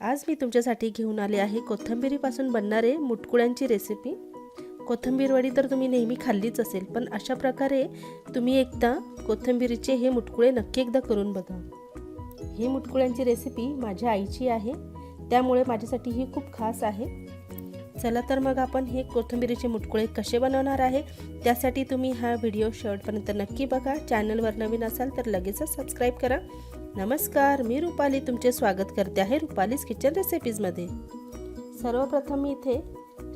आज मी तुमच्यासाठी घेऊन आले आहे कोथंबिरीपासून बनणारे मुटकुळ्यांची रेसिपी कोथंबीरवडी तर तुम्ही नेहमी खाल्लीच असेल पण अशा प्रकारे तुम्ही एकदा कोथिंबिरीचे हे मुटकुळे नक्की एकदा करून बघा. ही मुटकुळ्यांची रेसिपी माझ्या आईची आहे त्यामुळे माझ्यासाठी ही खूप खास आहे. चला तर मग आपण हे कोथिंबिरीचे मुटकुळे कसे बनवणार आहे त्यासाठी तुम्ही हा व्हिडिओ शेवटपर्यंत नक्की बघा. चॅनलवर नवीन असाल तर लगेचच सबस्क्राईब करा. नमस्कार मी रुपाली तुमचे स्वागत करते आहे रुपालीज किचन रेसिपीजमध्ये सर्वप्रथम मी इथे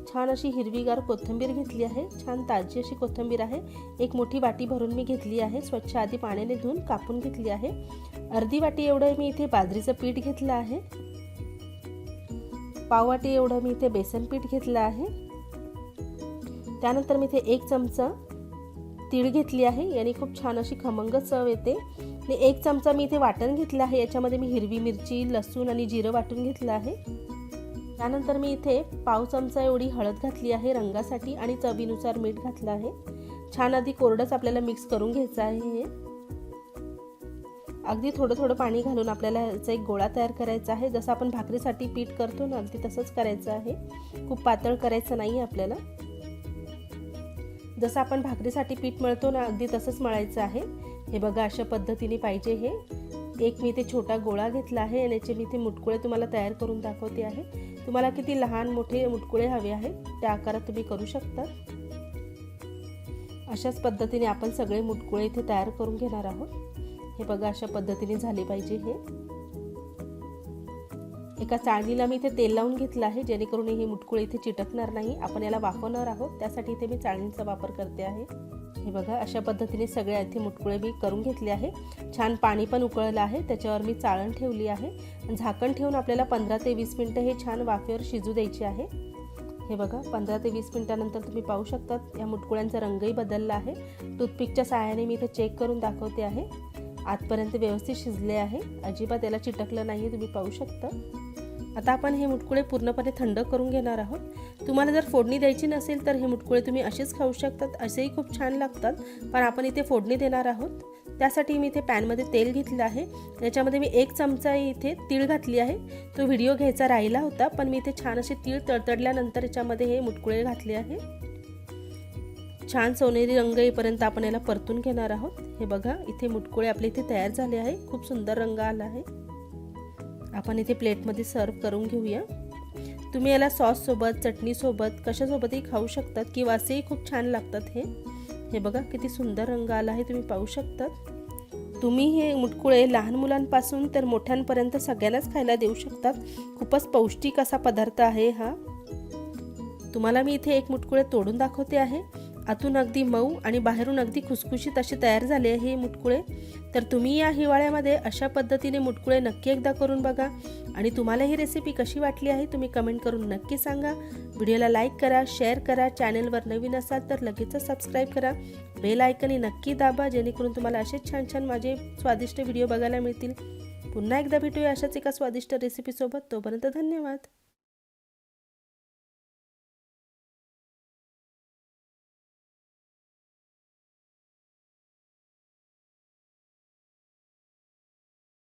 छान अशी हिरवीगार कोथिंबीर घेतली आहे. छान ताजी अशी कोथिंबीर आहे. एक मोठी वाटी भरून मी घेतली आहे. स्वच्छ आधी पाण्याने धुवून कापून घेतली आहे. अर्धी वाटी एवढं मी इथे बाजरीचं पीठ घेतलं आहे. पाववाटी एवढं मी इथे बेसन पीठ घेतलं आहे. त्यानंतर मी इथे एक चमचा तीळ घेतली आहे. याने खूप छान अशी खमंग चव येते. आणि एक चमचा मी इथे वाटण घेतलं आहे. याच्यामध्ये मी हिरवी मिरची लसूण आणि जिरं वाटून घेतलं आहे. त्यानंतर मी इथे पाव चमचा एवढी हळद घातली आहे रंगासाठी आणि चवीनुसार मीठ घातलं आहे. छान आधी कोरडंच आपल्याला मिक्स करून घ्यायचं आहे हे. अगदी थोडं थोडं पाणी घालून आपल्याला याचा एक गोळा तयार करायचा आहे. जसं आपण भाकरीसाठी पीठ करतो ना अगदी तसंच करायचं आहे. खूप पातळ करायचं नाही आपल्याला. जसं आपण भाकरीसाठी पीठ मळतो ना अगदी तसंच मळायचं आहे. हे बघा अशा पद्धतीने पाहिजे हे. एक मी ते छोटा गोळा घेतला आहे आणि याचे मी ते मुटकुळे तुम्हाला तयार करून दाखवते आहे. तुम्हाला किती लहान मोठे मुटकुळे हवे आहेत त्या आकारात तुम्ही करू शकता. अशाच पद्धतीने आपण सगळे मुटकुळे इथे तयार करून घेणार आहोत. हे बघा अशा पद्धतीने झाले पाहिजे हे. एका चाळणीला मी इथे तेल लावून घेतलं आहे जेणेकरून हे मुटकुळे इथे चिटकणार नाही. आपण याला वाफवणार आहोत. त्यासाठी इथे मी चाळणीचा वापर करते आहे. हे बघा अशा पद्धतीने सगळ्या इथे मुटकुळे मी करून घेतले आहे. छान पाणी पण उकळलं आहे. त्याच्यावर मी चाळण ठेवली आहे. झाकण ठेवून आपल्याला पंधरा ते वीस मिनटं हे छान वाफेवर शिजू द्यायचे आहे. हे बघा पंधरा ते वीस मिनटानंतर तुम्ही पाहू शकता या मुटकुळ्यांचा रंगही बदलला आहे. टूथपिकच्या सहाय्याने मी इथे चेक करून दाखवते आहे. आतपर्यंत व्यवस्थित शिजले आहे. अजिबात याला चिटकलं नाही तुम्ही पाहू शकता. आता आपण हे मुटकुळे पूर्णपणे थंड करून घेणार आहोत. तुम्हाला जर फोडणी द्यायची नसेल तर हे मुटकुळे तुम्ही असेच खाऊ शकतात. असेही खूप छान लागतात पण आपण इथे फोडणी देणार आहोत. त्यासाठी मी इथे पॅनमध्ये तेल घेतलं आहे. याच्यामध्ये मी एक चमचा इथे तीळ घातली आहे. तो व्हिडिओ घ्यायचा राहिला होता पण मी इथे छान असे तीळ तडतडल्यानंतर याच्यामध्ये हे मुटकुळे घातले आहे. छान सोनेरी रंग येईपर्यंत आपण याला परतून घेणार आहोत. हे बघा इथे मुटकुळे आपले इथे तयार झाले आहे. खूप सुंदर रंग आला आहे. आपण इथे प्लेटमध्ये सर्व करून घेऊया. तुम्ही याला सॉससोबत चटणीसोबत कशासोबतही खाऊ शकतात किंवा असेही खूप छान लागतात हे. हे बघा किती सुंदर रंग आला आहे तुम्ही पाहू शकतात. तुम्ही हे मुटकुळे लहान मुलांपासून तर मोठ्यांपर्यंत सगळ्यांनाच खायला देऊ शकतात. खूपच पौष्टिक असा पदार्थ आहे हा. तुम्हाला मी इथे एक मुटकुळे तोडून दाखवते आहे. आतून अगदी मऊ आणि बाहेरून अगदी खुसखुशीत असे तयार झाले आहे हे मुटकुळे. तर तुम्ही या हिवाळ्यामध्ये अशा पद्धतीने मुटकुळे नक्की एकदा करून बघा. आणि तुम्हाला ही रेसिपी कशी वाटली आहे तुम्ही कमेंट करून नक्की सांगा. व्हिडिओला लाईक करा शेअर करा चॅनलवर नवीन असाल तर लगेचच सबस्क्राईब करा. बेल आयकनी नक्की दाबा जेणेकरून तुम्हाला असेच छान छान माझे स्वादिष्ट व्हिडिओ बघायला मिळतील. पुन्हा एकदा भेटूया अशाच एका स्वादिष्ट रेसिपीसोबत तोपर्यंत धन्यवाद.